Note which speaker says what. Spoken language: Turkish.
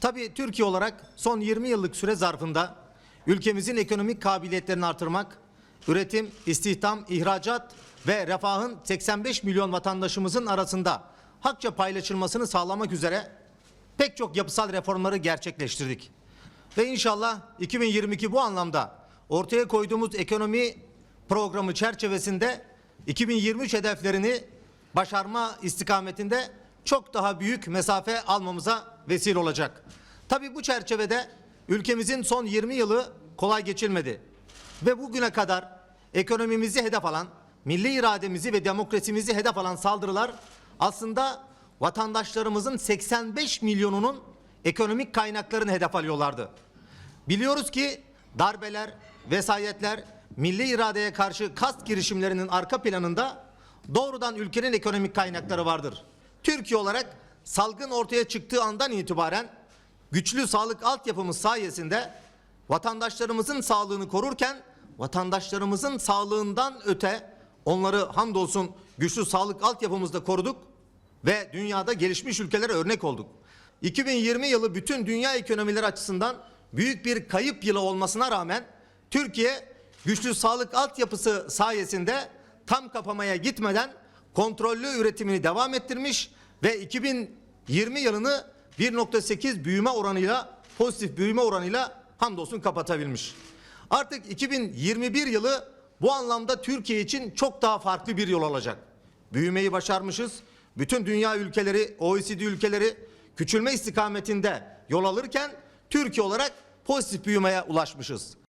Speaker 1: Tabii Türkiye olarak son 20 yıllık süre zarfında ülkemizin ekonomik kabiliyetlerini artırmak, üretim, istihdam, ihracat ve refahın 85 milyon vatandaşımızın arasında hakça paylaşılmasını sağlamak üzere pek çok yapısal reformları gerçekleştirdik. Ve inşallah 2022 bu anlamda ortaya koyduğumuz ekonomi programı çerçevesinde 2023 hedeflerini başarma istikametinde çok daha büyük mesafe almamıza vesile olacak. Tabii bu çerçevede ülkemizin son 20 yılı kolay geçilmedi. Ve bugüne kadar ekonomimizi hedef alan, milli irademizi ve demokrasimizi hedef alan saldırılar aslında vatandaşlarımızın 85 milyonunun ekonomik kaynaklarını hedef alıyorlardı. Biliyoruz ki darbeler, vesayetler, milli iradeye karşı kast girişimlerinin arka planında doğrudan ülkenin ekonomik kaynakları vardır. Türkiye olarak salgın ortaya çıktığı andan itibaren güçlü sağlık altyapımız sayesinde vatandaşlarımızın sağlığını korurken vatandaşlarımızın sağlığından öte onları hamdolsun güçlü sağlık altyapımızda koruduk ve dünyada gelişmiş ülkelere örnek olduk. 2020 yılı bütün dünya ekonomileri açısından büyük bir kayıp yılı olmasına rağmen Türkiye güçlü sağlık altyapısı sayesinde tam kapamaya gitmeden kontrollü üretimini devam ettirmiş ve 2020 yılını 1.8 büyüme oranıyla pozitif büyüme oranıyla hamdolsun kapatabilmiş. Artık 2021 yılı bu anlamda Türkiye için çok daha farklı bir yol olacak. Büyümeyi başarmışız. Bütün dünya ülkeleri, OECD ülkeleri küçülme istikametinde yol alırken Türkiye olarak pozitif büyümeye ulaşmışız.